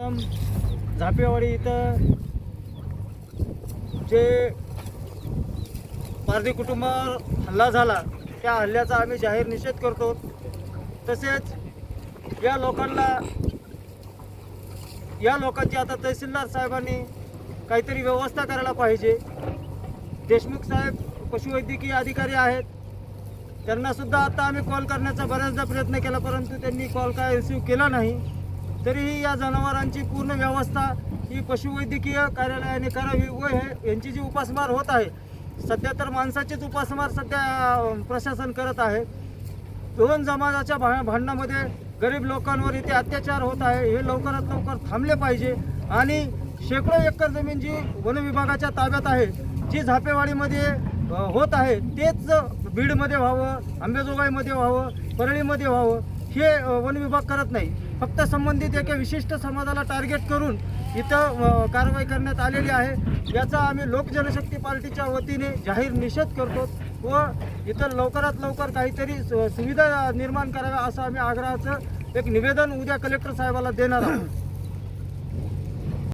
झापेवाडी इथं जे पारधी कुटुंबावर हल्ला झाला त्या हल्ल्याचा आम्ही जाहीर निषेध करतो. तसेच या लोकांना या लोकांची आता तहसीलदार साहेबांनी काहीतरी व्यवस्था करायला पाहिजे. देशमुख साहेब पशुवैद्यकीय अधिकारी आहेत. त्यांनासुद्धा आता आम्ही कॉल करण्याचा बऱ्याचदा प्रयत्न केला परंतु त्यांनी कॉल काय रिसिव्ह केला नाही. तरीही या जनावरांची पूर्ण व्यवस्था ही पशुवैद्यकीय कार्यालयाने करावी व हे यांची जी उपासमार होत आहे सध्या तर माणसाचीच उपासमार सध्या प्रशासन करत आहे. दोन समाजाच्या भा भांडणामध्ये गरीब लोकांवर इथे अत्याचार होत आहे हे लवकरात लवकर थांबले पाहिजे. आणि शेकडो एकर जमीन जी वन विभागाच्या ताब्यात आहे जी झापेवाडीमध्ये होत आहे तेच बीडमध्ये व्हावं आंबेजोगाईमध्ये व्हावं परळीमध्ये व्हावं. हे वन विभाग करत नाही. फक्त संबंधित एका विशिष्ट समाजाला टार्गेट करून इथं कारवाई करण्यात आलेली आहे. याचा आम्ही लोक जनशक्ती पार्टीच्या वतीने जाहीर निषेध करतो व इथं लवकरात लवकर काहीतरी सुविधा निर्माण कराव्या असं आम्ही आग्रहाचं एक निवेदन उद्या कलेक्टर साहेबाला देणार आहोत.